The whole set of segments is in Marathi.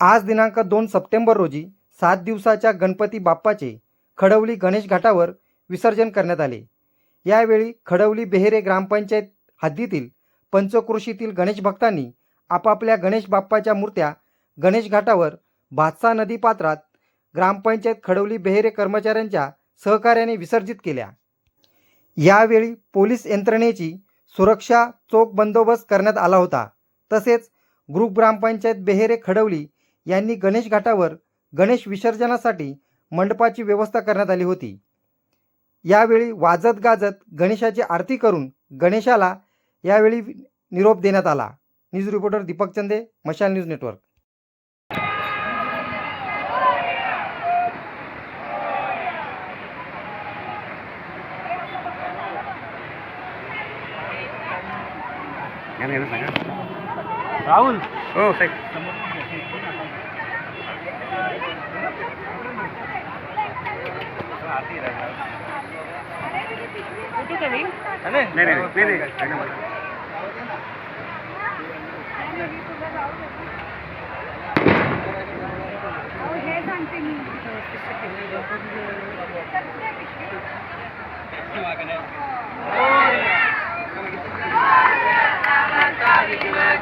आज दिनांक दोन सप्टेंबर रोजी सात दिवसाच्या गणपती बाप्पाचे खडवली गणेश घाटावर विसर्जन करण्यात आले. यावेळी खडवली बेहेरे ग्रामपंचायत हद्दीतील पंचक्रोशीतील गणेश भक्तांनी आपापल्या गणेश बाप्पाच्या मूर्त्या गणेश घाटावर भातसा नदी पात्रात ग्रामपंचायत खडवली बेहेरे कर्मचाऱ्यांच्या सहकार्याने विसर्जित केल्या. यावेळी पोलीस यंत्रणेची सुरक्षा चोख बंदोबस्त करण्यात आला होता. तसेच ग्रुप ग्रामपंचायत बेहेरे खडवली यांनी गणेश घाटावर गणेश विसर्जनासाठी मंडपाची व्यवस्था करण्यात आली होती. यावेळी वाजत गाजत गणेशाची आरती करून गणेशाला यावेळी निरोप देण्यात आला. न्यूज रिपोर्टर दीपक चंदे मशाल न्यूज नेटवर्क. राहुल. हो साहेब नाही नाही नाही नाही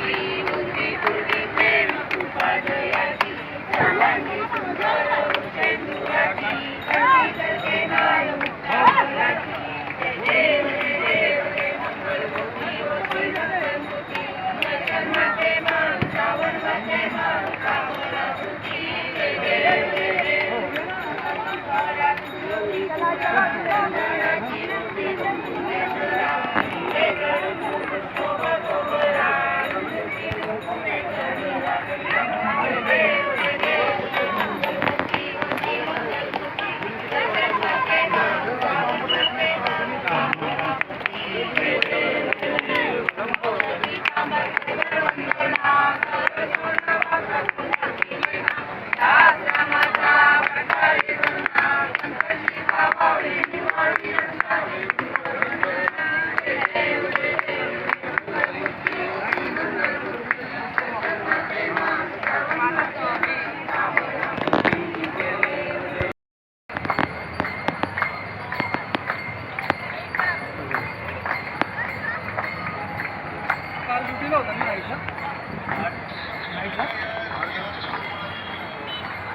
नाही Come on, come on.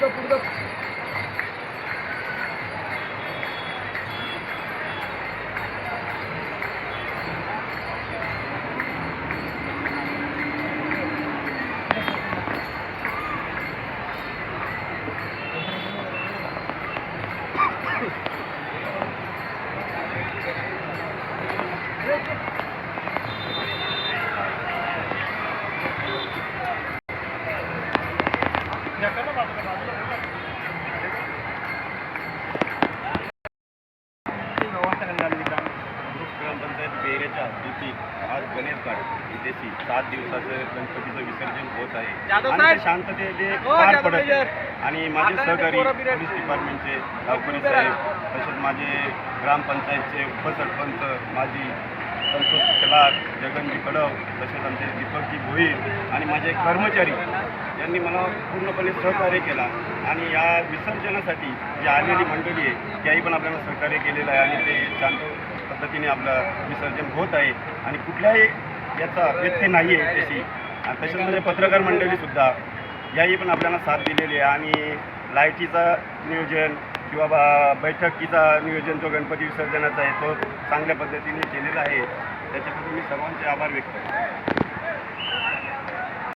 burada burada. आज गणेश घाट इथेची सात दिवसाचं गणपतीचं विसर्जन होत आहे आणि शांततेने हो, पार पडत. साहेब. आणि माझे सहकारी पोलीस डिपार्टमेंटचे साहेब तसेच माझे ग्रामपंचायतचे उपसरपंच माजी संतोष शेलार जगनजी कडव तसेच आमचे दीपकजी भोईर आणि माझे कर्मचारी यांनी मला पूर्णपणे सहकार्य केला. आणि या विसर्जनासाठी जी आलेली मंडळी आहे त्याही पण आपल्याला सहकार्य केलेलं आहे आणि ते शांत पद्धतीने आपलं विसर्जन होत आहे. आणि कुठल्याही याचा व्यत्यय नाही आहे त्याशी आणि तसेच म्हणजे पत्रकार मंडळीसुद्धा याही पण आपल्याला साथ दिलेली आहे. आणि लायटीचं नियोजन किंवा बा बैठकीचा नियोजन जो गणपती विसर्जनाचा आहे तो चांगल्या पद्धतीने केलेला आहे. त्याच्याबद्दल मी सर्वांचे आभार व्यक्त करतो.